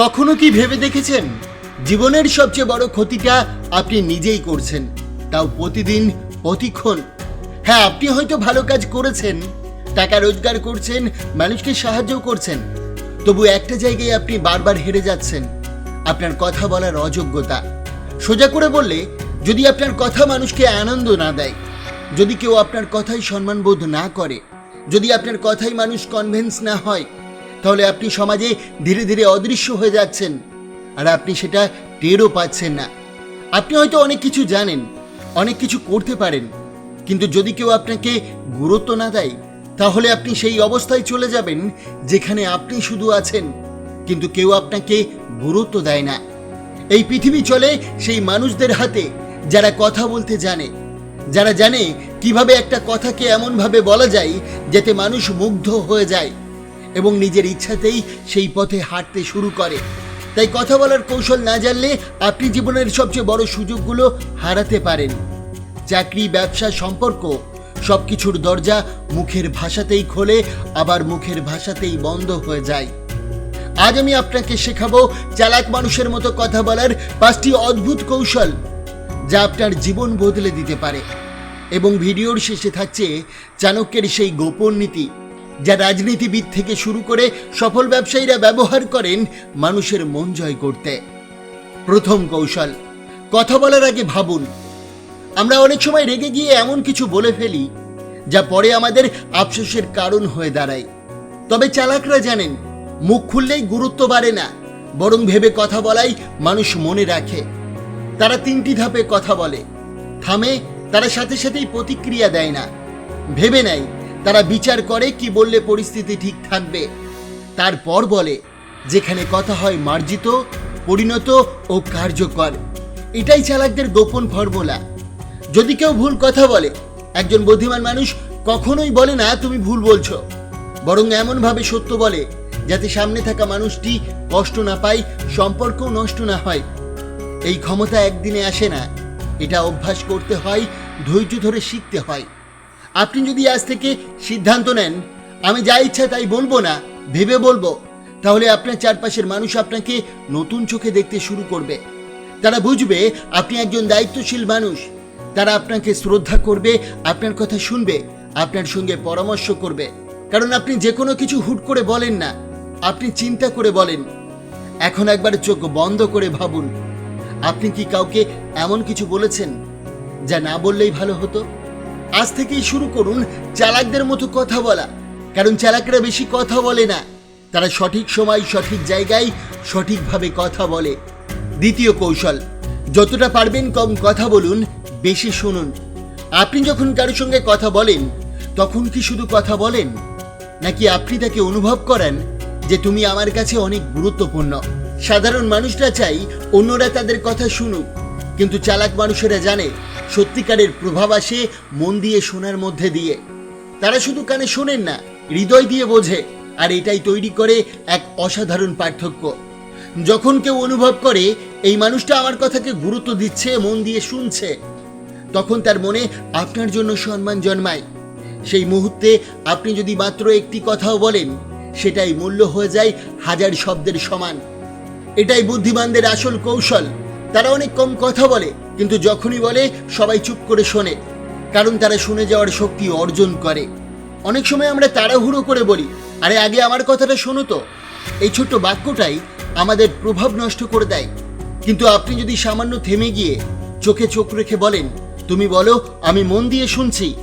কখনো কি ভেবে দেখেছেন? জীবনের সবচেয়ে বড় ক্ষতিটা আপনি নিজেই করছেন, তাও প্রতিদিন প্রতিক্ষণ। হ্যাঁ আপনি হয়তো ভালো কাজ করেছেন, টাকা রোজগার করছেন, মানুষকে সাহায্য করছেন। তবু একটা জায়গায় আপনি বারবার হেরে যাচ্ছেন, আপনার কথা বলার অযোগ্যতা। সোজা করে বললে, যদি আপনার কথা মানুষকে আনন্দ না দেয়, যদি কেউ আপনার কথাই সম্মানবোধ না করে, যদি আপনার কথাই মানুষ কনভেন্স না হয় তাহলে আপনি সমাজে ধীরে ধীরে অদৃশ্য হয়ে যাচ্ছেন। আর আপনি সেটা টেরও পাচ্ছেন না। আপনি হয়তো অনেক কিছু জানেন, অনেক কিছু করতে পারেন, কিন্তু যদি কেউ আপনাকে গুরুত্ব না দেয়, তাহলে আপনি সেই অবস্থায় চলে যাবেন যেখানে আপনি শুধু আছেন, কিন্তু কেউ আপনাকে গুরুত্ব দেয় না। এই পৃথিবী চলে সেই মানুষদের হাতে যারা কথা বলতে জানে, যারা জানে কীভাবে একটা কথাকে এমনভাবে বলা যায় যাতে মানুষ মুগ্ধ হয়ে যায়। এবং নিজের ইচ্ছাতেই সেই পথে হাঁটতে শুরু করে। তাই কথা বলার কৌশল না জানলে আপনি জীবনের সবচেয়ে বড় সুযোগগুলো হারাতে পারেন। চাকরি, ব্যবসা সম্পর্ক সব কিছুর দরজা মুখের ভাষাতেই খোলে, আবার মুখের ভাষাতেই বন্ধ হয়ে যায়। আজ আমি আপনাকে শেখাবো চালাক মানুষের মতো কথা বলার পাঁচটি অদ্ভুত কৌশল, যা আপনার জীবন বদলে দিতে পারে। এবং ভিডিওর শেষে থাকছে চাণক্যের সেই গোপন নীতি। যা রাজনীতিবিদ থেকে শুরু করে সফল ব্যবসায়ীরা ব্যবহার করেন মানুষের মন জয় করতে। প্রথম কৌশল, কথা বলার আগে ভাবুন। আমরা অনেক সময় রেগে গিয়ে এমন কিছু বলে ফেলি, যা পরে আমাদের আফসোসের কারণ হয়ে দাঁড়ায়। তবে চালাকরা জানেন, মুখ খুললেই গুরুত্ব বাড়ে না, বরং ভেবে কথা বলাই মানুষ মনে রাখে। তারা তিনটি ধাপে কথা বলে, থামে তারা সাথে সাথেই প্রতিক্রিয়া দেয় না, ভেবে নেয় তারা বিচার করে কি বললে পরিস্থিতি ঠিক থাকবে। তারপর বলে, যেখানে কথা হয় মার্জিত, পরিণত ও কার্যকর। এটাই চালাকদের গোপন ফর্মুলা। যদি কেউ ভুল কথা বলে, একজন বুদ্ধিমান মানুষ কখনোই বলে না, তুমি ভুল বলছো। বরং এমনভাবে সত্য বলে, যাতে সামনে থাকা মানুষটি কষ্ট না পায়, সম্পর্কও নষ্ট না হয়। এই ক্ষমতা একদিনে আসে না। এটা অভ্যাস করতে হয়, ধৈর্য ধরে শিখতে হয়। আপনি যদি আজ থেকে সিদ্ধান্ত নেন, আমি যা ইচ্ছা তাই বলব না, ভেবে বলব। তাহলে আপনার চারপাশের মানুষ আপনাকে নতুন চোখে দেখতে শুরু করবে। তারা বুঝবে আপনি একজন দায়িত্বশীল মানুষ। তারা আপনাকে শ্রদ্ধা করবে, আপনার কথা শুনবে, আপনার সঙ্গে পরামর্শ করবে। কারণ আপনি যে কোনো কিছু হুট করে বলেন না, আপনি চিন্তা করে বলেন। এখন একবার চোখ বন্ধ করে ভাবুন, আপনি কি কাউকে এমন কিছু বলেছেন, যা না বললেই ভালো হতো? আজ থেকেই শুরু করুন চালাকদের মতো কথা বলা। কারণ চালাকরা বেশি কথা বলে না। তারা সঠিক সময়, সঠিক জায়গায়, সঠিকভাবে কথা বলে। দ্বিতীয় কৌশল, যতটা পারবেন কম কথা বলুন, বেশি শুনুন। আপনি যখন কারোর সঙ্গে কথা বলেন, তখন কি শুধু কথা বলেন? নাকি আপনি তাকে অনুভব করেন যে তুমি আমার কাছে অনেক গুরুত্বপূর্ণ? সাধারণ মানুষরা চাই অন্যরা তাদের কথা শুনুক, কিন্তু চালাক মানুষেরা জানে সত্যিকারের প্রভাব আসে মন দিয়ে শোনার মধ্যে দিয়ে। তারা শুধু কানে শোনেন না, হৃদয় দিয়ে বোঝে, আর এটাই তৈরি করে এক অসাধারণ পার্থক্য। যখন কেউ অনুভব করে, এই মানুষটা আমার কথাকে গুরুত্ব দিচ্ছে, মন দিয়ে শুনছে, তখন তার মনে আপনার জন্য সম্মান জন্মায়। সেই মুহূর্তে আপনি যদি মাত্র একটি কথাও বলেন, সেটাই মূল্য হয়ে যায় হাজার শব্দের সমান। এটাই বুদ্ধিমানদের আসল কৌশল। তারা অনেক কম কথা বলে কিন্তু যখনই বলে, সবাই চুপ করে শোনে, কারণ তারা শুনে যাওয়ার শক্তি অর্জন করে। অনেক সময় আমরা তাড়াহুড়ো করে বলি, আরে, আগে আমার কথাটা শোনো তো। এই ছোট্ট বাক্যটাই আমাদের প্রভাব নষ্ট করে দেয়। কিন্তু আপনি যদি সামান্য থেমে গিয়ে চোখে চোখ রেখে বলেন, তুমি বলো, আমি মন দিয়ে শুনছি,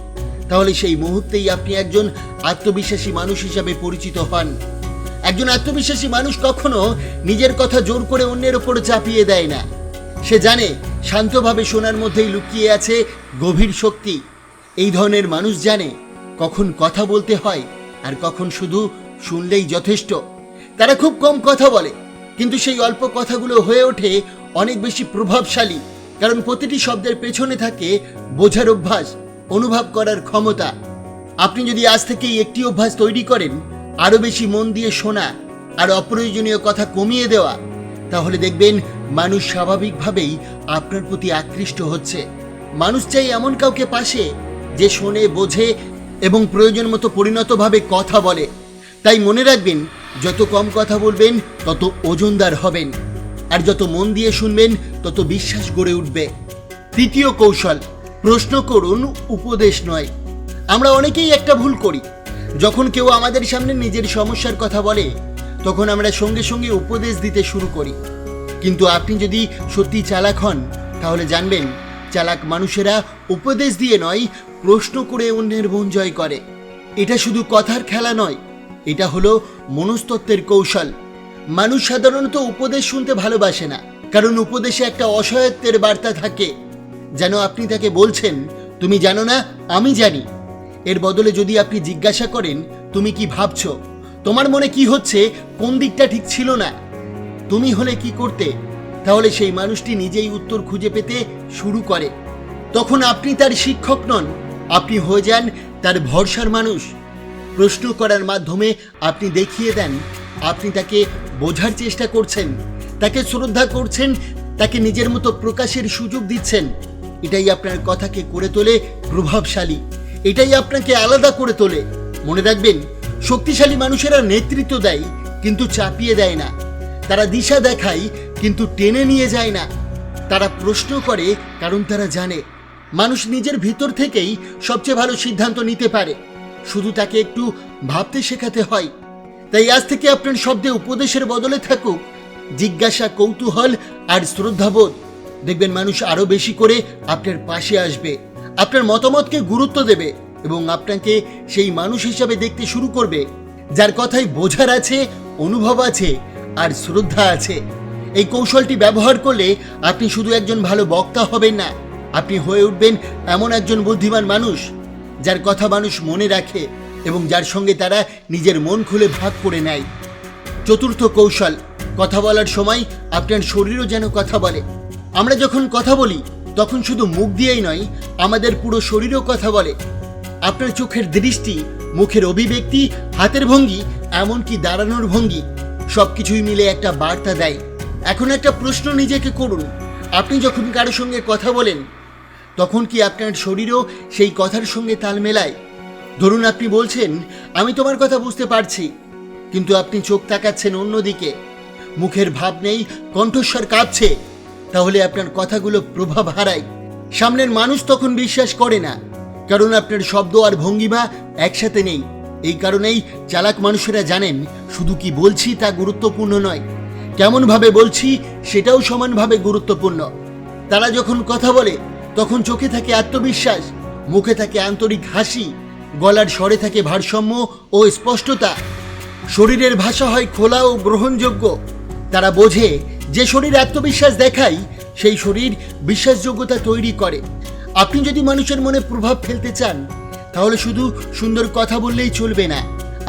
তাহলে সেই মুহূর্তেই আপনি একজন আত্মবিশ্বাসী মানুষ হিসাবে পরিচিত হন। একজন আত্মবিশ্বাসী মানুষ কখনো নিজের কথা জোর করে অন্যের ওপর চাপিয়ে দেয় না। সে জানে শান্তভাবে শোনার মধ্যেই লুকিয়ে আছে গভীর শক্তি। এই ধরনের মানুষ জানে কখন কথা বলতে হয় আর কখন শুধু শুনলেই যথেষ্ট। তারা খুব কম কথা বলে, কিন্তু সেই অল্প কথাগুলো হয়ে ওঠে অনেক বেশি প্রভাবশালী, কারণ প্রতিটি শব্দের পেছনে থাকে বোঝার অভ্যাস, অনুভব করার ক্ষমতা। আপনি যদি আজ থেকেই একটি অভ্যাস তৈরি করেন আরও বেশি মন দিয়ে শোনা আর অপ্রয়োজনীয় কথা কমিয়ে দেওয়া, তাহলে দেখবেন মানুষ স্বাভাবিকভাবেই আপনার প্রতি আকৃষ্ট হচ্ছে। মানুষ চাই এমন কাউকে পাশে যে শোনে, বোঝে এবং প্রয়োজন মতো পরিণতভাবে কথা বলে। তাই মনে রাখবেন, যত কম কথা বলবেন, তত ওজনদার হবেন। আর যত মন দিয়ে শুনবেন, তত বিশ্বাস গড়ে উঠবে। তৃতীয় কৌশল, প্রশ্ন করুন, উপদেশ নয়। আমরা অনেকেই একটা ভুল করি। যখন কেউ আমাদের সামনে নিজের সমস্যার কথা বলে, তখন আমরা সঙ্গে সঙ্গে উপদেশ দিতে শুরু করি। কিন্তু আপনি যদি সত্যি চালাক হন, তাহলে জানবেন, চালাক মানুষেরা উপদেশ দিয়ে নয়, প্রশ্ন করে অন্যের মন জয় করে। এটা শুধু কথার খেলা নয়, এটা হলো মনস্তত্ত্বের কৌশল। মানুষ সাধারণত উপদেশ শুনতে ভালোবাসে না, কারণ উপদেশে একটা অসহায়ত্বের বার্তা থাকে। যেন আপনি তাকে বলছেন, তুমি জানো না, আমি জানি। এর বদলে যদি আপনি জিজ্ঞাসা করেন, তুমি কি ভাবছ? তোমার মনে কি হচ্ছে? কোন দিকটা ঠিক ছিল না? তুমি হলে কি করতে? তাহলে সেই মানুষটি নিজেই উত্তর খুঁজে পেতে শুরু করে। তখন আপনি তার শিক্ষক নন, আপনি হয়ে যান তার ভরসার মানুষ। প্রশ্ন করার মাধ্যমে আপনি দেখিয়ে দেন, আপনি তাকে বোঝার চেষ্টা করছেন, তাকে শ্রদ্ধা করছেন, তাকে নিজের মতো প্রকাশের সুযোগ দিচ্ছেন। এটাই আপনার কথাকে করে তোলে প্রভাবশালী। এটাই আপনাকে আলাদা করে তোলে। মনে রাখবেন, শক্তিশালী মানুষেরা নেতৃত্ব দেয়, কিন্তু চাপিয়ে দেয় না। তারা দিশা দেখায়, কিন্তু টেনে নিয়ে যায় না। তারা প্রশ্ন করে, কারণ তারা জানে, মানুষ নিজের ভিতর থেকেই সবচেয়ে ভালো সিদ্ধান্ত নিতে পারে। শুধু তাকে একটু ভাবতে শেখাতে হয়। তাই আজ থেকে আপনার শব্দে উপদেশের বদলে থাকুক, জিজ্ঞাসা, কৌতূহল আর শ্রদ্ধাবোধ। দেখবেন মানুষ আরও বেশি করে আপনার পাশে আসবে, আপনার মতামতকে গুরুত্ব দেবে এবং আপনাকে সেই মানুষ হিসাবে দেখতে শুরু করবে, যার কথায় বোঝার আছে, অনুভব আছে আর শ্রদ্ধা আছে। এই কৌশলটি ব্যবহার করলে আপনি শুধু একজন ভালো বক্তা হবেন না, আপনি হয়ে উঠবেন এমন একজন বুদ্ধিমান মানুষ যার কথা মানুষ মনে রাখে এবং যার সঙ্গে তারা নিজের মন খুলে ভাগ করে নেয়। চতুর্থ কৌশল, কথা বলার সময় আপনার শরীরও যেন কথা বলে। আমরা যখন কথা বলি, তখন শুধু মুখ দিয়েই নয়, আমাদের পুরো শরীরও কথা বলে। আপনার চোখের দৃষ্টি, মুখের অভিব্যক্তি, হাতের ভঙ্গি, এমনকি দাঁড়ানোর ভঙ্গি সবকিছুই মিলে একটা বার্তা দেয়। এখন একটা প্রশ্ন নিজেকে করুন। আপনি যখন কারও সঙ্গে কথা বলেন, তখন কি আপনার শরীরও সেই কথার সঙ্গে তাল মেলায়? ধরুন আপনি বলছেন, আমি তোমার কথা বুঝতে পারছি। কিন্তু আপনি চোখ তাকাচ্ছেন অন্যদিকে। মুখের ভাব নেই, কণ্ঠস্বর কাঁপছে। তাহলে আপনার কথাগুলো প্রভাব হারায়। সামনের মানুষ তখন বিশ্বাস করে না, কারণ আপনার শব্দ আর ভঙ্গিমা একসাথে নেই। এই কারণেই চালাক মানুষেরা জানেন, শুধু কি বলছি তা গুরুত্বপূর্ণ নয়। কেমনভাবে বলছি সেটাও সমানভাবে গুরুত্বপূর্ণ। তারা যখন কথা বলে, তখন চোখে থাকে আত্মবিশ্বাস, মুখে থাকে আন্তরিক হাসি, গলার স্বরে থাকে ভারসাম্য ও স্পষ্টতা। শরীরের ভাষা হয় খোলা ও গ্রহণযোগ্য। তারা বোঝে, যে শরীর আত্মবিশ্বাস দেখায়, সেই শরীর বিশ্বাসযোগ্যতা তৈরি করে। আপনি যদি মানুষের মনে প্রভাব ফেলতে চান তাহলে শুধু সুন্দর কথা বললেই চলবে না।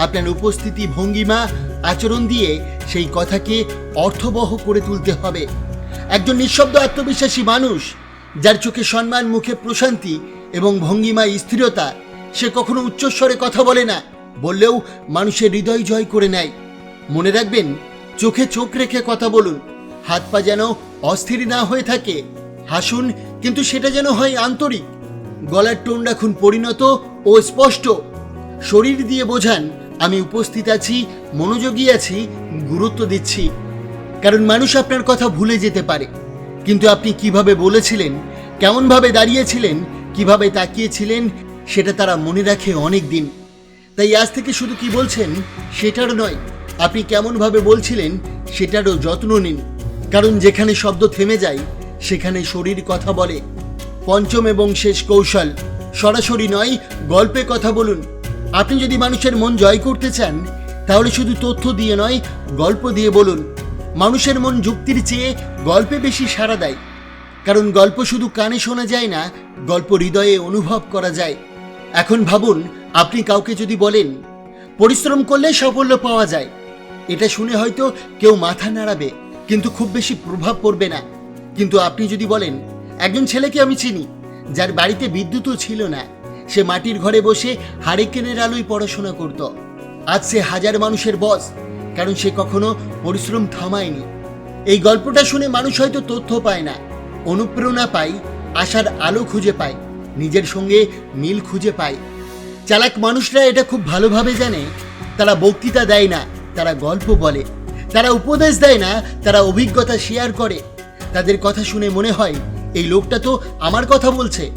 আপনার উপস্থিতি ভঙ্গিমা, আচরণ দিয়ে সেই কথাকে অর্থবহ করে তুলতে হবে। একজন নিঃশব্দ আত্মবিশ্বাসী মানুষ, যার চোখে সম্মান, মুখে প্রশান্তি এবং ভঙ্গিমা, স্থিরতা, সে কখনো উচ্চস্বরে কথা বলে না, বললেও মানুষের হৃদয় জয় করে নেয়। মনে রাখবেন, চোখে চোখ রেখে কথা বলুন, হাত পা যেন অস্থির না হয়ে থাকে, হাসুন, কিন্তু সেটা যেন হয় আন্তরিক। গলার টোন রাখুন পরিণত ও স্পষ্ট। শরীর দিয়ে বোঝান, আমি উপস্থিত আছি, মনোযোগী আছি, গুরুত্ব দিচ্ছি। কারণ মানুষ আপনার কথা ভুলে যেতে পারে। কিন্তু আপনি কীভাবে বলেছিলেন, কেমনভাবে দাঁড়িয়েছিলেন, কীভাবে তাকিয়েছিলেন, সেটা তারা মনে রাখে অনেক দিন তাই আজ থেকে শুধু কি বলছেন, সেটার নয়, আপনি কেমনভাবে বলছিলেন, সেটারও যত্ন নিন। কারণ যেখানে শব্দ থেমে যায়, সেখানে শরীর কথা বলে। পঞ্চম এবং শেষ কৌশল। সরাসরি নয়, গল্পে কথা বলুন। আপনি যদি মানুষের মন জয় করতে চান, তাহলে শুধু তথ্য দিয়ে নয়, গল্প দিয়ে বলুন। মানুষের মন যুক্তির চেয়ে গল্পে বেশি সাড়া দেয়। কারণ গল্প শুধু কানে শোনা যায় না, গল্প হৃদয়ে অনুভব করা যায়। এখন ভাবুন, আপনি কাউকে যদি বলেন, পরিশ্রম করলে সাফল্য পাওয়া যায়। এটা শুনে হয়তো কেউ মাথা নাড়াবে, কিন্তু খুব বেশি প্রভাব পড়বে না। কিন্তু আপনি যদি বলেন, একজন ছেলেকে আমি চিনি। যার বাড়িতে বিদ্যুৎও ছিল না। সে মাটির ঘরে বসে হারিকেনের আলোয় পড়াশোনা করত। আজ সে হাজার মানুষের বস কারণ সে কখনো পরিশ্রম থামায়নি। এই গল্পটা শুনে মানুষ হয়তো তথ্য পায় না, অনুপ্রেরণা পায়, আশার আলো খুঁজে পায়, নিজের সঙ্গে মিল খুঁজে পায়। চালাক মানুষরা এটা খুব ভালোভাবে জানে, তারা বক্তৃতা দেয় না, তারা গল্প বলে। তারা উপদেশ দেয় না, তারা অভিজ্ঞতা শেয়ার করে। তাদের কথা শুনে মনে হয় এই লোকটা তো আমার কথা বলছে।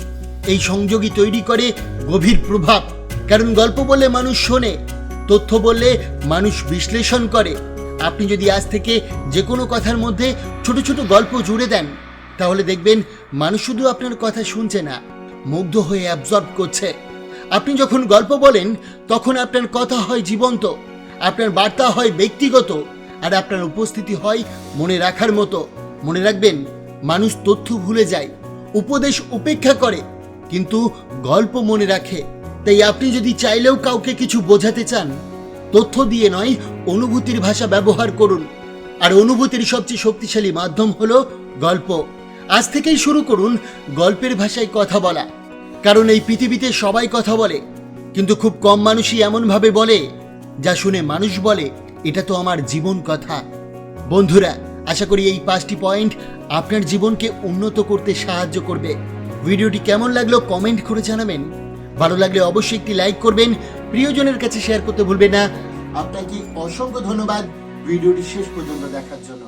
এই সংযোগই তৈরি করে গভীর প্রভাব। কারণ গল্প বললে মানুষ শোনে, তথ্য বললে মানুষ বিশ্লেষণ করে। আপনি যদি আজ থেকে যে কোনো কথার মধ্যে ছোট ছোট গল্প জুড়ে দেন, তাহলে দেখবেন মানুষ শুধু আপনার কথা শুনছে না, মুগ্ধ হয়ে অ্যাবজর্ব করছে। আপনি যখন গল্প বলেন, তখন আপনার কথা হয় জীবন্ত, আপনার বার্তা হয় ব্যক্তিগত, আর আপনার উপস্থিতি হয় মনে রাখার মতো। মনে রাখবেন মানুষ তথ্য ভুলে যায়, উপদেশ উপেক্ষা করে, কিন্তু গল্প মনে রাখে। তাই আপনি যদি চাইলেও কাউকে কিছু বোঝাতে চান, তথ্য দিয়ে নয়, অনুভূতির ভাষা ব্যবহার করুন। আর অনুভূতির সবচেয়ে শক্তিশালী মাধ্যম হল গল্প। আজ থেকেই শুরু করুন গল্পের ভাষায় কথা বলা। কারণ এই পৃথিবীতে সবাই কথা বলে, কিন্তু খুব কম মানুষই এমনভাবে বলে, যা শুনে মানুষ বলে, এটা তো আমার জীবন কথা। বন্ধুরা আশা করি এই পাঁচটি পয়েন্ট আপনার জীবনকে উন্নত করতে সাহায্য করবে। ভিডিওটি কেমন লাগল কমেন্ট করে জানাবেন। ভালো লাগলে অবশ্যই একটি লাইক করবেন। প্রিয়জনের কাছে শেয়ার করতে ভুলবেন না। আপনাকে অসংখ্য ধন্যবাদ। ভিডিওটি শেষ পর্যন্ত দেখার জন্য।